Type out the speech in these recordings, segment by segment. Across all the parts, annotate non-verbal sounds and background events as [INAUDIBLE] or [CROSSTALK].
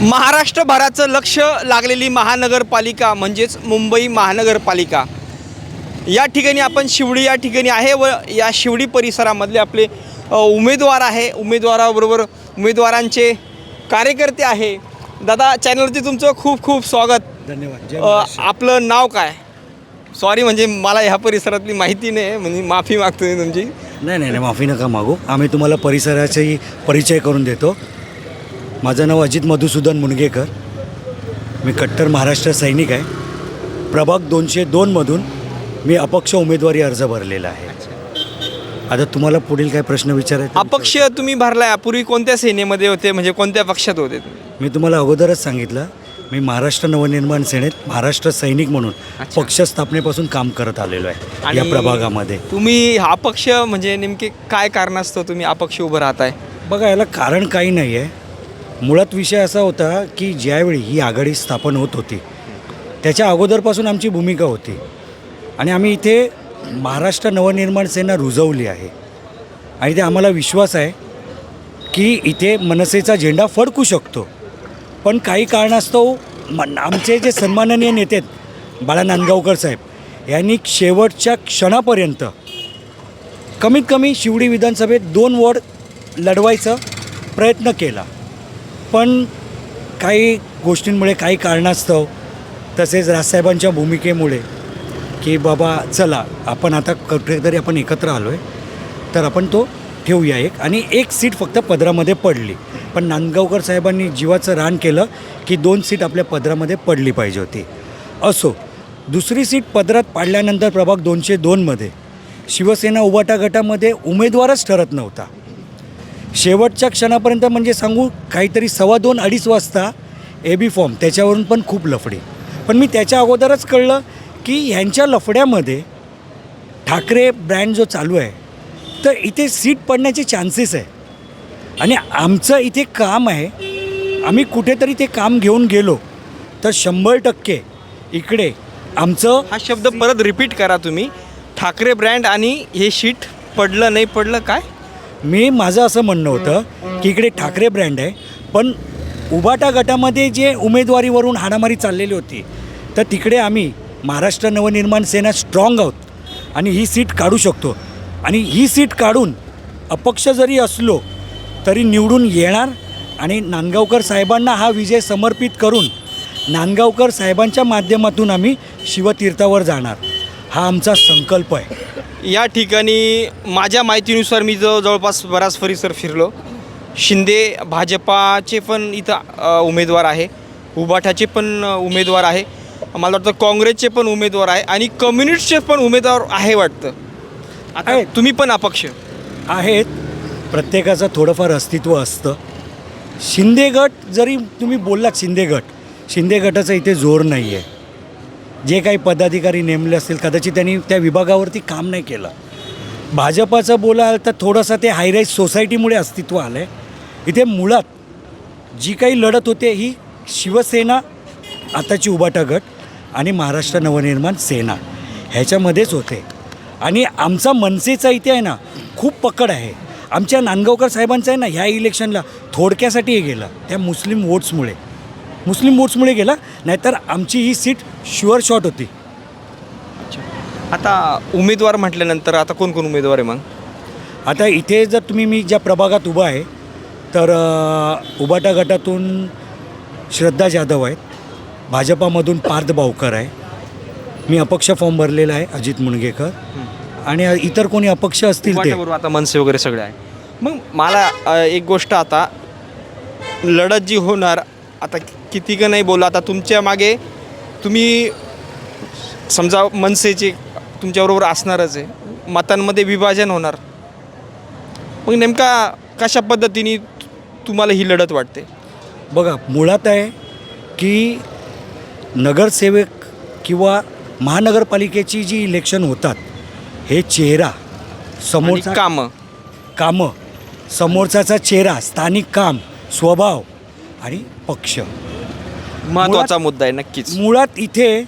महाराष्ट्रभराचं लक्ष लागलेली महानगरपालिका म्हणजेच मुंबई महानगरपालिका. या ठिकाणी आपण शिवडी या ठिकाणी आहे व या शिवडी परिसरामधले आपले उमेदवार आहे. उमेदवाराबरोबर उमेदवारांचे कार्यकर्ते आहे. दादा चॅनलवरती तुमचं खूप खूप स्वागत. धन्यवाद. आपलं नाव काय? सॉरी म्हणजे मला ह्या परिसरातली माहिती नाही म्हणजे माफी मागतो तुमची. नाही नाही नाही माफी नका मागू. आम्ही तुम्हाला परिसराचाही परिचय करून देतो. माझं नाव अजित मधुसूदन मुनगेकर. मी कट्टर महाराष्ट्र सैनिक आहे. प्रभाग दोनशे दोनमधून मी अपक्ष उमेदवारी अर्ज भरलेला आहे. आता तुम्हाला पुढील काय प्रश्न विचारायचे अपक्ष तुम्ही भरलाय. पूर्वी कोणत्या सेनेमध्ये होते? म्हणजे कोणत्या पक्षात होते? मी तुम्हाला अगोदरच सांगितलं मी महाराष्ट्र नवनिर्माण सेनेत महाराष्ट्र सैनिक म्हणून. पक्ष स्थापनेपासून काम करत आलेलो आहे या प्रभागामध्ये. तुम्ही अपक्ष म्हणजे नेमके काय कारणास्तव तुम्ही अपक्ष उभं राहताय? बघा याला कारण काही नाही आहे मुळात विषय असा होता की ज्यावेळी ही आघाडी स्थापन होत होती त्याच्या अगोदरपासून आमची भूमिका होती. आणि आम्ही इथे महाराष्ट्र नवनिर्माण सेना रुजवली आहे. आणि ते आम्हाला विश्वास आहे की इथे मनसेचा झेंडा फडकू शकतो. पण काही कारणास्तव मन आमचे जे सन्माननीय नेते आहेत बाळा नांदगावकर साहेब यांनी शेवटच्या क्षणापर्यंत कमीत कमी शिवडी विधानसभेत दोन वॉर्ड लढवायचा प्रयत्न केला. पण काही गोष्टींमुळे काही कारणास्तव तसेच राजसाहेबांच्या भूमिकेमुळे की बाबा चला आपण आता कुठेतरी आपण एकत्र आलो आहे तर आपण तो ठेवूया एक. आणि एक सीट फक्त पदरामध्ये पडली. पण नांदगावकर साहेबांनी जीवाचं रान केलं की दोन सीट आपल्या पदरामध्ये पडली पाहिजे होती. असो दुसरी सीट पदरात पाडल्यानंतर प्रभाग दोनशे दोनमध्ये शिवसेना उबाटा गटामध्ये उमेदवारच ठरत नव्हता. शेवटच्या क्षणापर्यंत म्हणजे सांगू काहीतरी सव्वा दोन अडीच वाजता ए बी फॉर्म त्याच्यावरून पण खूप लफडे. पण मी त्याच्या अगोदरच कळलं की ह्यांच्या लफड्यामध्ये ठाकरे ब्रँड जो चालू आहे तर इथे सीट पडण्याचे चान्सेस आहे. आणि आमचं इथे काम आहे आम्ही कुठेतरी ते काम घेऊन गेलो तर शंभर टक्के इकडे आमचं हा शब्द परत रिपीट करा तुम्ही. ठाकरे ब्रँड आणि हे शीट पडलं नाही पडलं काय? मी माझं असं म्हणणं होतं की इकडे ठाकरे ब्रँड आहे पण उबाटा गटामध्ये जे उमेदवारीवरून हाणामारी चाललेली होती तर तिकडे आम्ही महाराष्ट्र नवनिर्माण सेना स्ट्रॉंग आहोत आणि ही सीट काढू शकतो. आणि ही सीट काढून अपक्ष जरी असलो तरी निवडून येणार आणि नांदगावकर साहेबांना हा विजय समर्पित करून नांदगावकर साहेबांच्या माध्यमातून आम्ही शिवतीर्थावर जाणार. हा आमचा संकल्प आहे. या ठिकाणी माझ्या माहितीनुसार मी जो जवळपास बराच परिसर फिरलो. शिंदे भाजपाचे पण इथं उमेदवार आहे. उबाठाचे पण उमेदवार आहे. मला वाटतं काँग्रेसचे पण उमेदवार आहे आणि कम्युनिस्टचे पण उमेदवार आहे वाटतं. आता. तुम्ही पण अपक्ष. आहेत. प्रत्येकाचं थोडंफार अस्तित्व असतं. शिंदे गट जरी तुम्ही बोललात शिंदे गट शिंदे गटाचा इथे जोर नाही आहे जे काही पदाधिकारी नेमले असतील कदाचित त्यांनी त्या विभागावरती काम नाही केलं. भाजपाचं बोलाल तर थोडंसं ते हायराईज सोसायटीमुळे अस्तित्व आलं आहे इथे मुळात जी काही लढत होते ही शिवसेना आताची उबाटा गट आणि महाराष्ट्र नवनिर्माण सेना ह्याच्यामध्येच होते. आणि आमचा मनसेचा इथे आहे ना खूप पकड आहे. आमच्या नांदगावकर साहेबांचं आहे ना ह्या इलेक्शनला थोडक्यासाठी हे गेलं त्या मुस्लिम वोट्समुळे मुस्लिम वोट्समुळे गेला नाहीतर आमची ही सीट शुअर शॉट होती. आता उमेदवार म्हटल्यानंतर आता कोण कोण उमेदवार आहे मग? आता इथे जर तुम्ही मी ज्या प्रभागात उभा आहे तर अ, उबाटा गटातून श्रद्धा जाधव आहेत. भाजपामधून पार्थ बावकर आहे. मी अपक्ष फॉर्म भरलेला आहे अजित मुणगेकर आणि इतर कोणी अपक्ष असतील ते. वाटाबरोबर आता मनसे वगैरे सगळे आहे. मग मला अ, एक गोष्ट आता लढत जी होणार आता किती का नाही बोला. आता तुमच्या मागे तुम्ही समजा मनसेचे तुमच्याबरोबर असणारच आहे. मतांमध्ये विभाजन होणार. मग नेमका कशा पद्धतीने तुम्हाला ही लढत वाटते? बघा मुळात आहे की नगरसेवक किंवा महानगरपालिकेची जी इलेक्शन होतात हे चेहरा समोरचा काम. कामं. समोरच्याचा चेहरा स्थानिक काम स्वभाव आणि पक्ष. महत्त्वाचा मुद्दा आहे नक्कीच. मुळात इथे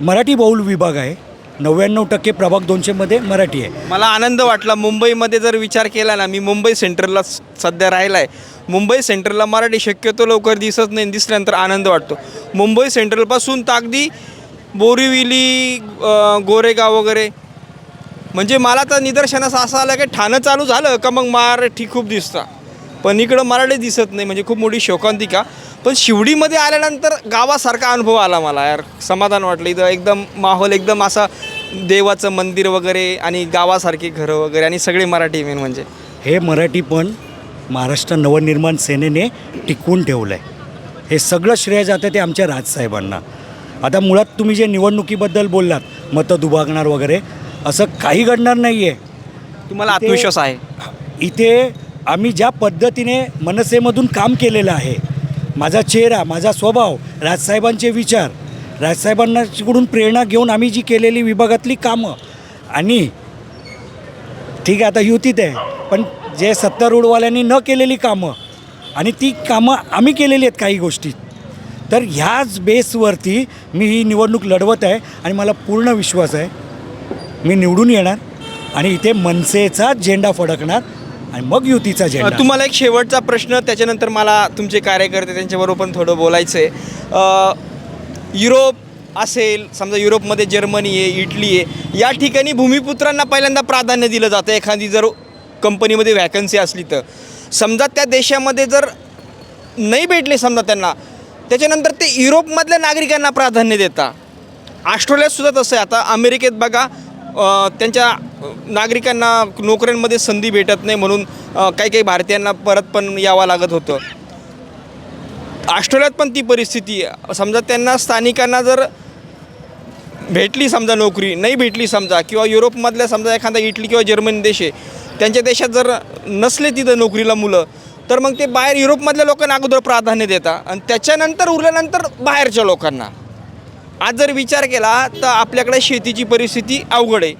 मराठी बहुल विभाग आहे. नव्याण्णव टक्के प्रभाग दोनशेमध्ये मराठी आहे. मला आनंद वाटला मुंबईमध्ये जर विचार केला ना मी मुंबई सेंट्रलला स- सध्या राहिला आहे मुंबई सेंट्रलला मराठी शक्यतो लवकर दिसत नाही दिसल्यानंतर आनंद वाटतो. मुंबई सेंट्रलपासून तर अगदी बोरिवली अ, गोरेगाव वगैरे. म्हणजे मला तर निदर्शनास असं आलं की ठाणं चालू झालं का मग मराठी खूप दिसतं. पण इकडं मराठी दिसत नाही म्हणजे खूप मोठी शोकांतिका. पण शिवडीमध्ये आल्यानंतर गावासारखा अनुभव आला मला यार. समाधान वाटलं. इथं एकदम माहोल एकदम असा देवाचं मंदिर वगैरे आणि गावासारखी घरं वगैरे आणि सगळे मराठी मेन म्हणजे. हे मराठी पण महाराष्ट्र नवनिर्माण सेनेने टिकवून ठेवलं आहे हे सगळं श्रेय जातं ते आमच्या राजसाहेबांना. आता मुळात तुम्ही जे निवडणुकीबद्दल बोललात मतं दुभागणार वगैरे असं काही घडणार नाही आहे तुम्हाला आत्मविश्वास आहे. इथे आम्ही ज्या पद्धतीने मनसेमधून काम केलेलं आहे माझा चेहरा माझा स्वभाव राजसाहेबांचे विचार. राजसाहेबांनाकडून प्रेरणा घेऊन आम्ही जी केलेली विभागातली कामं आणि ठीक आहे आता युतीत आहे पण जे सत्तारूढवाल्यांनी न केलेली कामं आणि ती कामं आम्ही केलेली आहेत काही गोष्टी. तर ह्याच बेसवरती मी ही निवडणूक लढवत आहे आणि मला पूर्ण विश्वास आहे मी निवडून येणार आणि इथे मनसेचा झेंडा फडकणार आणि मग युतीचा झेंडा. तुम्हाला एक शेवटचा प्रश्न त्याच्यानंतर मला तुमचे कार्यकर्ते त्यांच्याबरोबर पण थोडं बोलायचं आहे युरोप असेल समजा युरोपमध्ये जर्मनी आहे इटली आहे या ठिकाणी भूमिपुत्रांना पहिल्यांदा प्राधान्य दिलं जातं. एखादी जर कंपनीमध्ये व्हॅकन्सी असली तर. समजा त्या देशामध्ये जर नाही भेटले समजा त्यांना त्याच्यानंतर ते युरोपमधल्या नागरिकांना प्राधान्य देता. ऑस्ट्रेलियात सुद्धा तसं आहे. आता अमेरिकेत बघा त्यांच्या नागरिकांना नोकऱ्यांमध्ये संधी भेटत नाही म्हणून काही काही भारतीयांना परत पण यावं लागत होतं. ऑस्ट्रेलियात पण ती परिस्थिती समजा त्यांना स्थानिकांना जर भेटली समजा नोकरी नाही भेटली समजा किंवा युरोपमधल्या समजा एखादा इटली किंवा जर्मनी देश आहे त्यांच्या देशात जर नसले तिथं नोकरीला मुलं तर मग ते बाहेर युरोपमधल्या लोकांना अगोदर प्राधान्य देतात आणि त्याच्यानंतर उरल्यानंतर बाहेरच्या लोकांना. आज जर विचार केला तर आपल्याकडे शेतीची परिस्थिती अवघड आहे.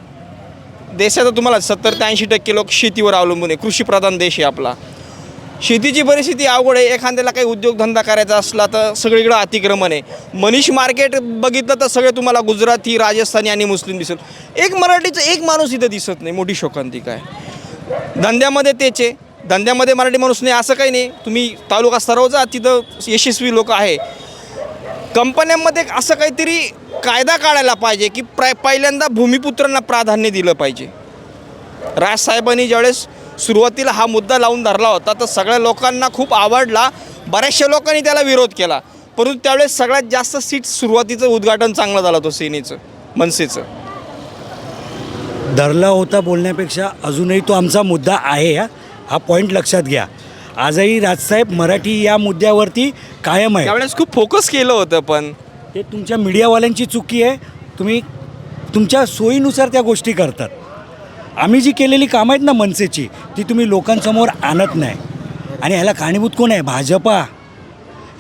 देशात तुम्हाला सत्तर ते ऐंशी टक्के लोक शेतीवर अवलंबून आहे. कृषीप्रधान देश आहे आपला. शेतीची परिस्थिती अवघड आहे. एखाद्याला काही उद्योगधंदा करायचा असला तर सगळीकडं अतिक्रमण आहे. मनीष मार्केट बघितलं तर सगळे तुम्हाला गुजराती राजस्थानी आणि मुस्लिम दिसत. एक मराठीचं एक माणूस इथं दिसत नाही. मोठी शोकांतिका आहे धंद्यामध्ये तेच आहे. धंद्यामध्ये मराठी माणूस नाही असं काही नाही. तुम्ही तालुका स्तरावर जा तिथं यशस्वी लोक आहे. कंपन्यांमध्ये असं काहीतरी कायदा काढायला पाहिजे की प्र पहिल्यांदा भूमिपुत्रांना प्राधान्य दिलं पाहिजे. राजसाहेबांनी ज्यावेळेस सुरुवातीला हा मुद्दा लावून धरला होता तर सगळ्या लोकांना खूप आवडला. बऱ्याचशा लोकांनी त्याला विरोध केला. परंतु त्यावेळेस सगळ्यात जास्त सीट सुरुवातीचं उद्घाटन चांगलं झालं होतं सेनेचं मनसेचं. धरला होता बोलण्यापेक्षा अजूनही तो आमचा मुद्दा आहे हा. हा पॉईंट लक्षात घ्या. आजही राजसाहेब मराठी या मुद्द्यावरती कायम आहे. त्यावेळेस खूप फोकस केलं होतं पण. ते तुमच्या मीडियावाल्यांची चुकी आहे. तुम्ही तुमच्या सोयीनुसार त्या गोष्टी करतात. आम्ही जी केलेली कामं आहेत ना मनसेची ती तुम्ही लोकांसमोर आणत नाही. आणि ह्याला कारणीभूत कोण आहे? भाजपा.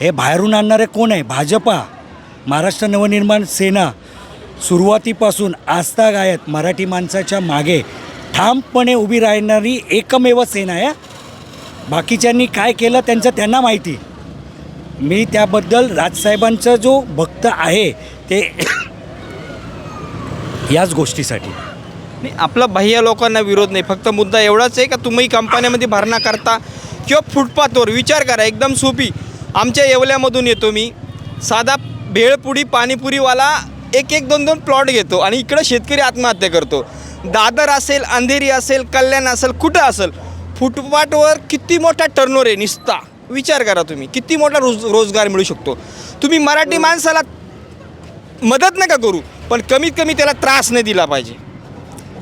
हे बाहेरून आणणारे कोण आहे? भाजपा. महाराष्ट्र नवनिर्माण सेना सुरुवातीपासून आस्थागायत मराठी माणसाच्या मागे ठामपणे उभी राहणारी एकमेव सेना आहे. बाकीच्यांनी काय केलं त्यांचं त्यांना माहिती. मी त्याबद्दल राजसाहेबांचा जो भक्त आहे ते याच गोष्टीसाठी. नाही आपला बाह्य लोकांना विरोध नाही. फक्त मुद्दा एवढाच आहे का तुम्ही कंपन्यामध्ये भरणा करता किंवा फुटपाथवर? विचार करा एकदम सोपी. आमच्या येवल्यामधून येतो मी. साधा भेळपुडी पाणीपुरीवाला एक एक दोन दोन प्लॉट घेतो आणि इकडं शेतकरी आत्महत्या करतो. दादर असेल अंधेरी असेल कल्याण असेल कुठं असेल फुटपाथवर किती मोठा टर्नोर आहे निसता. विचार करा तुम्ही. किती मोठा रोज रोजगार मिळू शकतो. तुम्ही मराठी माणसाला मदत नका करू पण कमीत कमी त्याला त्रास नाही दिला पाहिजे.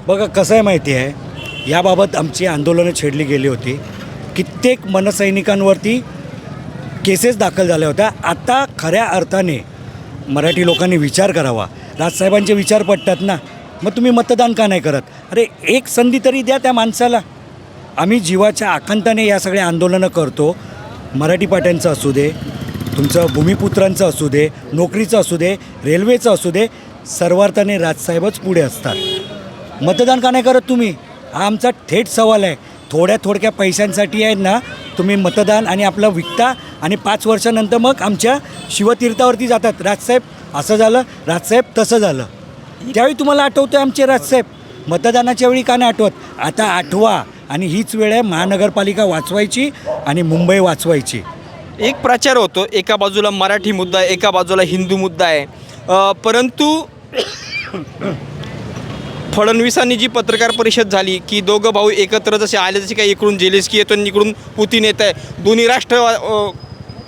बघा कसं आहे माहिती आहे? याबाबत आमची आंदोलनं छेडली गेली होती. कित्येक मनसैनिकांवरती केसेस दाखल झाल्या होत्या. आता खऱ्या अर्थाने मराठी लोकांनी विचार करावा. राजसाहेबांचे विचार पडतात ना. मग तुम्ही मतदान का नाही करत? अरे एक संधी तरी द्या त्या माणसाला. आम्ही जीवाच्या आकांताने या सगळ्या आंदोलनं करतो. मराठी पाट्यांचं असू दे तुमचं भूमिपुत्रांचं असू दे नोकरीचं असू दे रेल्वेचं असू दे सर्वार्थाने राजसाहेबच पुढे असतात. मतदान का नाही करत तुम्ही? हा आमचा थेट सवाल आहे. थोड्या थोडक्या पैशांसाठी आहेत ना तुम्ही मतदान आणि आपलं विकता आणि पाच वर्षानंतर मग आमच्या शिवतीर्थावरती जातात. राजसाहेब असं झालं राजसाहेब तसं झालं. त्यावेळी तुम्हाला आठवतोय आमचे राजसाहेब? मतदानाच्या वेळी का नाही आठवत? आता आठवा. आणि हीच वेळ आहे महानगरपालिका वाचवायची आणि मुंबई वाचवायची. एक प्रचार होतो. एका बाजूला मराठी मुद्दा आहे एका बाजूला हिंदू मुद्दा आहे. परंतु [COUGHS] फडणवीसांनी जी पत्रकार परिषद झाली की दोघं भाऊ एकत्र जसे आले जसे काही इकडून जेलेस्की येतो आणि इकडून पुतीन येत आहे. दोन्ही राष्ट्र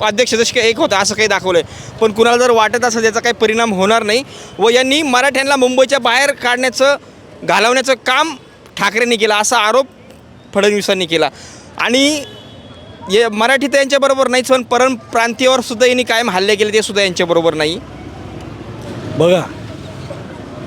अध्यक्ष जसे काही एक होतं असं काही दाखवलं आहे पण कुणाला जर वाटत असेल त्याचा काही परिणाम होणार नाही व यांनी मराठ्यांना मुंबईच्या बाहेर काढण्याचं घालवण्याचं काम ठाकरेंनी केलं असा आरोप फडणवीसांनी केला. आणि ये मराठी तर यांच्याबरोबर नाहीच पण परम प्रांतीयावर सुद्धा यांनी कायम हल्ले केले ते सुद्धा यांच्याबरोबर नाही. बघा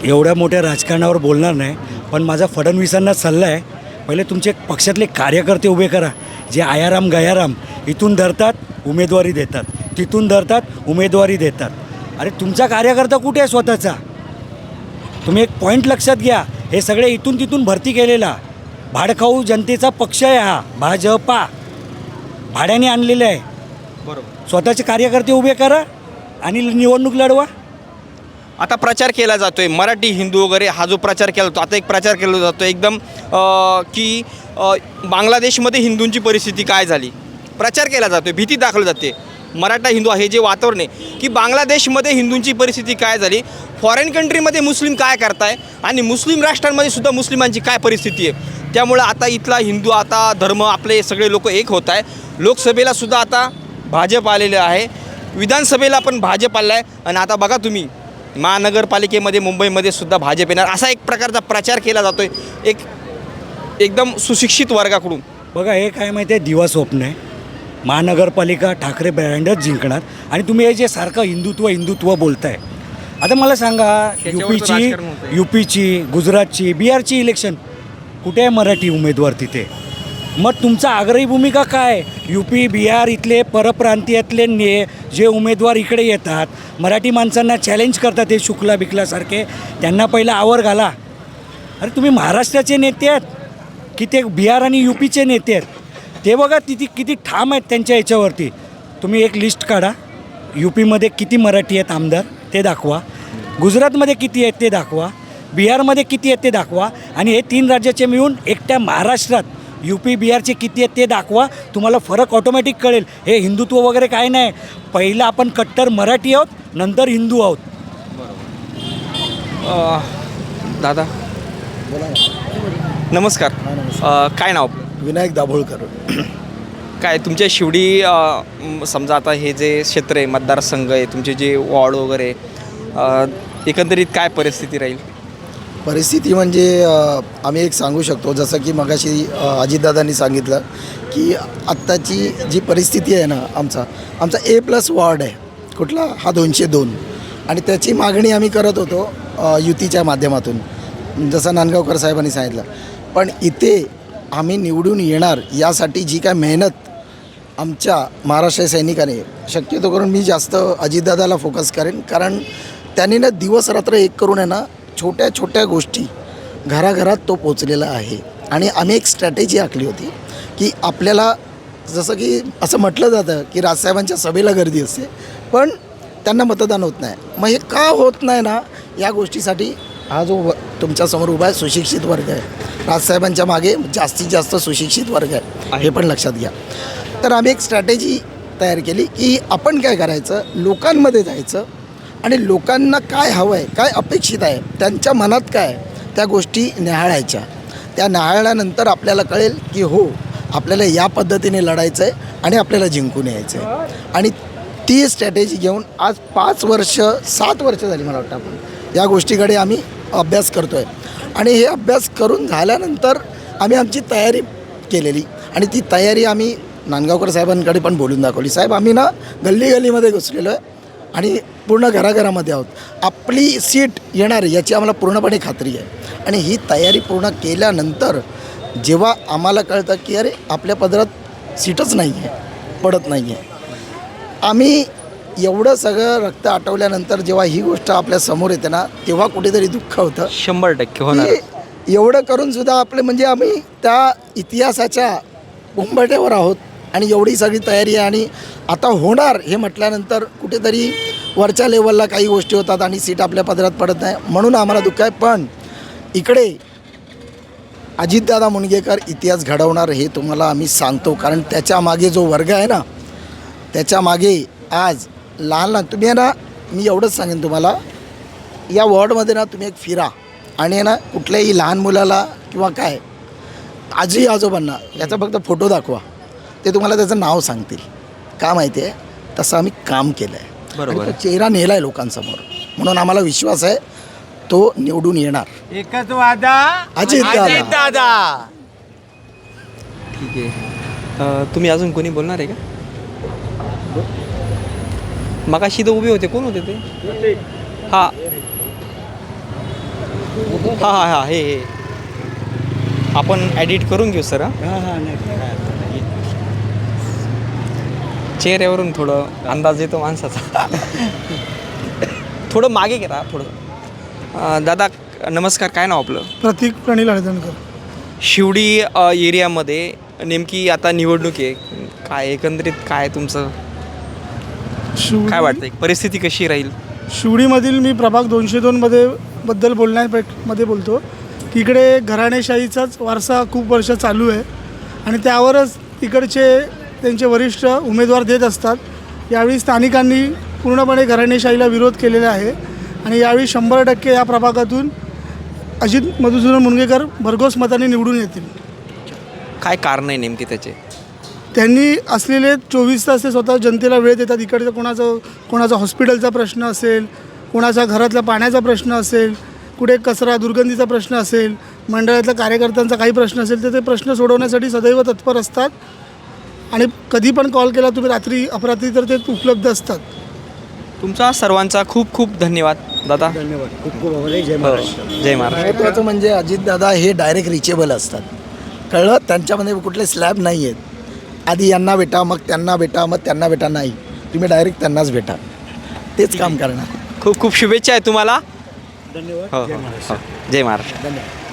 एवढ्या मोठ्या राजकारणावर बोलणार नाही पण माझा फडणवीसांना सल्ला आहे पहिले तुमचे पक्षातले कार्यकर्ते उभे करा जे आयाराम गयाराम इथून धरतात उमेदवारी देतात. तिथून धरतात उमेदवारी देतात. अरे तुमचा कार्यकर्ता कुठे आहे स्वतःचा? तुम्ही एक पॉईंट लक्षात घ्या. हे सगळे इथून तिथून भरती केलेला. भाडखाऊ जनतेचा पक्ष आहे हा भाजपा. भाड्याने आणलेलं आहे. बरोबर. स्वतःचे कार्यकर्ते उभे करा आणि निवडणूक लढवा. आता प्रचार केला जातोय मराठी हिंदू वगैरे हा जो प्रचार केला जातो आता एक प्रचार केला जातो एकदम की बांगलादेशमध्ये हिंदूंची परिस्थिती काय झाली? प्रचार केला जातोय भीती दाखवली जाते. मराठा हिंदू हे जे वातावरण आहे की बांगलादेशमध्ये हिंदूंची परिस्थिती काय झाली? फॉरेन कंट्रीमध्ये मुस्लिम काय करताय? आणि मुस्लिम राष्ट्रांमध्ये सुद्धा मुस्लिमांची काय परिस्थिती आहे? त्यामुळं आता इथला हिंदू आता धर्म आपले सगळे लोक एक होत आहे. लोकसभेला सुद्धा आता भाजप आलेलं आहे. विधानसभेला पण भाजप आलेला आहे. आणि आता बघा तुम्ही महानगरपालिकेमध्ये मुंबईमध्ये सुद्धा भाजप येणार. असा एक प्रकारचा प्रचार केला जातो आहे एक एकदम सुशिक्षित वर्गाकडून. बघा हे काय माहिती आहे? दिवा स्वप्न आहे. महानगरपालिका ठाकरे ब्रँडच जिंकणार. आणि तुम्ही हे जे सारखं हिंदुत्व हिंदुत्व बोलताय आता मला सांगा युपीची. युपीची गुजरातची बिहारची इलेक्शन कुठे आहे मराठी उमेदवार तिथे? मग तुमचा आग्रही भूमिका काय? युपी बिहार इथले परप्रांतीयातले ने जे उमेदवार इकडे येतात मराठी माणसांना चॅलेंज करतात हे शुक्ला बिकलासारखे त्यांना पहिला आवर घाला. अरे तुम्ही महाराष्ट्राचे नेते आहेत. की ते बिहार आणि युपीचे नेते आहेत. ते बघा तिथे किती ठाम आहेत त्यांच्या याच्यावरती. तुम्ही एक लिस्ट काढा. युपीमध्ये किती मराठी आहेत आमदार ते दाखवा. गुजरातमध्ये किती आहेत ते दाखवा. बिहारमध्ये किती आहेत ते दाखवा. आणि हे तीन राज्याचे मिळून एकट्या महाराष्ट्रात यू पी बिहारचे किती आहेत ते दाखवा. तुम्हाला फरक ऑटोमॅटिक कळेल. हे हिंदुत्व वगैरे काय नाही. पहिलं आपण कट्टर मराठी आहोत नंतर हिंदू आहोत. दादा. नमस्कार. अ, काय नाव विनायक दाभोळकर. काय तुमच्या शिवडी अ, समजा आता हे जे क्षेत्र आहे मतदारसंघ आहे तुमचे जे वॉर्ड वगैरे अ, एकंदरीत काय परिस्थिती राहील? परिस्थिती म्हणजे अ, आम्ही एक सांगू शकतो जसं की मगाशी अ, अजितदादांनी सांगितलं की आत्ताची जी परिस्थिती आहे ना आमचा आमचा ए प्लस वॉर्ड आहे. कुठला? हा दोनशे दोन. आणि त्याची मागणी आम्ही करत होतो अ, युतीच्या माध्यमातून. जसं नांदगावकर साहेबांनी सांगितलं. पण इथे आम्ही निवडून येणार यासाठी जी काय मेहनत आमच्या महाराष्ट्र सैनिकाने शक्यतो करून मी जास्त अजितदादाला फोकस करेन. कारण त्यांनी ना दिवस रात्र एक करून आहे ना छोट्या छोट्या गोष्टी घराघरात तो पोचलेला आहे. आणि आम्ही एक स्ट्रॅटेजी आखली होती की आपल्याला जसं की असं म्हटलं जातं की राजसाहेबांच्या सभेला गर्दी असते पण त्यांना मतदान होत नाही. मग हे का होत नाही ना या गोष्टीसाठी हा जो व- तुमच्यासमोर उभा आहे सुशिक्षित वर्ग आहे. राजसाहेबांच्या मागे जास्तीत जास्त सुशिक्षित वर्ग आहे. हे पण लक्षात घ्या. तर आम्ही एक स्ट्रॅटेजी तयार केली की आपण काय करायचं लोकांमध्ये जायचं आणि लोकांना काय हवं आहे काय अपेक्षित आहे त्यांच्या मनात काय त्या गोष्टी न्याहाळायच्या. त्या न्याहाळल्यानंतर आपल्याला कळेल की हो आपल्याला या पद्धतीने लढायचं आहे आणि आपल्याला जिंकून यायचं आहे आणि ती स्ट्रॅटेजी घेऊन आज पाच वर्ष सात वर्ष झाली मला वाटतं आपण. या गोष्टीकडे आम्ही अभ्यास करतो आहे आणि हे अभ्यास करून झाल्यानंतर आम्ही आमची तयारी केलेली. आणि ती तयारी आम्ही नांदगावकर साहेबांकडे पण बोलून दाखवली. साहेब आम्ही ना गल्ली गल्लीमध्ये घुसलेलो आहे आणि पूर्ण घराघरामध्ये आहोत. आपली सीट येणार याची आम्हाला पूर्णपणे खात्री आहे. आणि ही तयारी पूर्ण केल्यानंतर जेव्हा आम्हाला कळतं की अरे आपल्या पदरात सीटच नाही आहे पडत नाही आहे. आम्ही एवढं सगळं रक्त आटवल्यानंतर जेव्हा ही गोष्ट आपल्यासमोर येते ना तेव्हा कुठेतरी दुःख होतं. शंभर टक्के होणार. की एवढं करून सुद्धा आपले म्हणजे आम्ही त्या इतिहासाच्या उंबरठ्यावर आहोत आणि एवढी सगळी तयारी आहे आणि आता होणार हे म्हटल्यानंतर कुठेतरी वरच्या लेवलला काही गोष्टी होतात आणि सीट आपल्या पदरात पडत नाही म्हणून आम्हाला दुःख आहे. पण इकडे अजितदादा मुणगेकर इतिहास घडवणार हे तुम्हाला आम्ही सांगतो कारण त्याच्यामागे जो वर्ग आहे ना त्याच्यामागे आज लहान लहान तुम्ही आहे ना मी एवढंच सांगेन तुम्हाला. या वॉर्डमध्ये ना तुम्ही एक फिरा. आणि आहे ना कुठल्याही लहान मुलाला किंवा काय आजी आजोबांना याचा फक्त फोटो दाखवा. ते तुम्हाला त्याचं नाव सांगतील. का माहिती आहे? तसं आम्ही काम केलं आहे बरोबर. चेहरा नेला आहे लोकांसमोर. म्हणून आम्हाला विश्वास आहे तो निवडून येणार. एकच वादा अजित दादा. दादा. ठीक आहे. अ, तुम्ही अजून कोणी बोलणार आहे का? मगाशी तर उभे होते. कोण होते ते? हा. हा हा हा हे हे. आपण ॲडिट करून घेऊ सर चेहऱ्यावरून थोडं अंदाज येतो माणसाचा. थोडं मागे गेला थोडं. दादा नमस्कार काय नाव आपलं? प्रतीक प्रणील हळदणकर. शिवडी एरियामध्ये नेमकी आता निवडणूक आहे. काय एकंदरीत काय तुमचं? शिवडी काय वाटतं परिस्थिती कशी राहील? शिवडीमधील मी प्रभाग दोनशे दोनमध्ये बद्दल बोलण्या मध्ये बोलतो. की इकडे घराणेशाहीचाच वारसा खूप वर्ष चालू आहे. आणि त्यावरच तिकडचे त्यांचे वरिष्ठ उमेदवार देत असतात. यावेळी स्थानिकांनी पूर्णपणे घराणेशाहीला विरोध केलेला आहे. आणि यावेळी शंभर टक्के या प्रभागातून अजित मधुसूदन मुनगेकर भरघोस मताने निवडून येतील. काय कारण आहे नेमके त्याचे? त्यांनी असलेले चोवीस तास ते स्वतः जनतेला वेळ देतात. इकडचं कोणाचं कोणाचा हॉस्पिटलचा प्रश्न असेल कोणाचा घरातल्या पाण्याचा प्रश्न असेल कुठे कचरा दुर्गंधीचा प्रश्न असेल मंडळातल्या कार्यकर्त्यांचा काही प्रश्न असेल तर ते प्रश्न सोडवण्यासाठी सदैव तत्पर असतात. आणि कधी पण कॉल केला तुम्ही रात्री अपरात्री तर ते उपलब्ध असतात. तुमचा सर्वांचा खूप खूप धन्यवाद दादा. धन्यवाद. खूप खूप आभार. जय हो, महाराष्ट्र. जय महाराष्ट्र. महत्त्वाचं म्हणजे अजितदादा हे डायरेक्ट रिचेबल असतात. कळलं? त्यांच्यामध्ये कुठले स्लॅब नाही आहेत आधी यांना भेटा मग त्यांना भेटा मग त्यांना भेटा नाही. तुम्ही डायरेक्ट त्यांनाच भेटा. तेच काम करणार. खूप खूप शुभेच्छा आहे तुम्हाला. धन्यवाद. हो जय हो महाराष्ट्र हो. जय महाराष्ट्र. धन्यवाद.